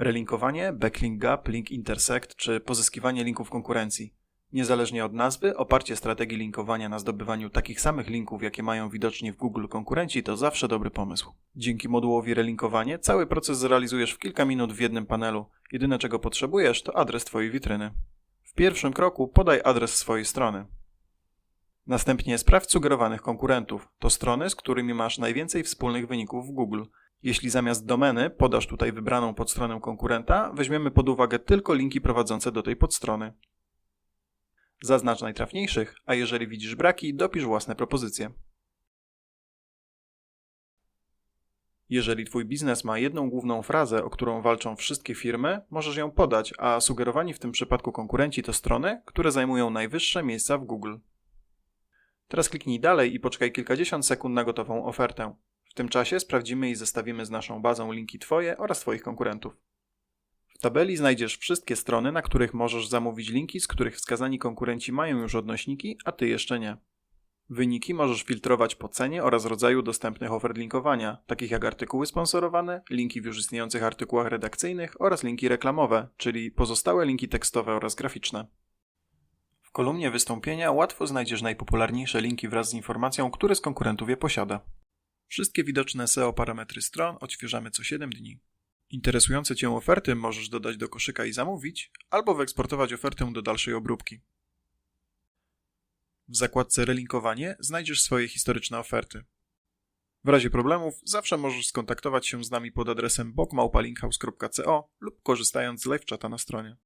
Relinkowanie, backlink gap, link intersect czy pozyskiwanie linków konkurencji. Niezależnie od nazwy, oparcie strategii linkowania na zdobywaniu takich samych linków, jakie mają widoczni w Google konkurenci, to zawsze dobry pomysł. Dzięki modułowi relinkowanie cały proces zrealizujesz w kilka minut w jednym panelu. Jedyne czego potrzebujesz to adres Twojej witryny. W pierwszym kroku podaj adres swojej strony. Następnie sprawdź sugerowanych konkurentów. To strony, z którymi masz najwięcej wspólnych wyników w Google. Jeśli zamiast domeny podasz tutaj wybraną podstronę konkurenta, weźmiemy pod uwagę tylko linki prowadzące do tej podstrony. Zaznacz najtrafniejszych, a jeżeli widzisz braki, dopisz własne propozycje. Jeżeli Twój biznes ma jedną główną frazę, o którą walczą wszystkie firmy, możesz ją podać, a sugerowani w tym przypadku konkurenci to strony, które zajmują najwyższe miejsca w Google. Teraz kliknij dalej i poczekaj kilkadziesiąt sekund na gotową ofertę. W tym czasie sprawdzimy i zestawimy z naszą bazą linki Twoje oraz Twoich konkurentów. W tabeli znajdziesz wszystkie strony, na których możesz zamówić linki, z których wskazani konkurenci mają już odnośniki, a Ty jeszcze nie. Wyniki możesz filtrować po cenie oraz rodzaju dostępnych ofert linkowania, takich jak artykuły sponsorowane, linki w już istniejących artykułach redakcyjnych oraz linki reklamowe, czyli pozostałe linki tekstowe oraz graficzne. W kolumnie wystąpienia łatwo znajdziesz najpopularniejsze linki wraz z informacją, który z konkurentów je posiada. Wszystkie widoczne SEO parametry stron odświeżamy co 7 dni. Interesujące Cię oferty możesz dodać do koszyka i zamówić, albo wyeksportować ofertę do dalszej obróbki. W zakładce Relinkowanie znajdziesz swoje historyczne oferty. W razie problemów zawsze możesz skontaktować się z nami pod adresem bokmałpalinkhouse.co lub korzystając z live chata na stronie.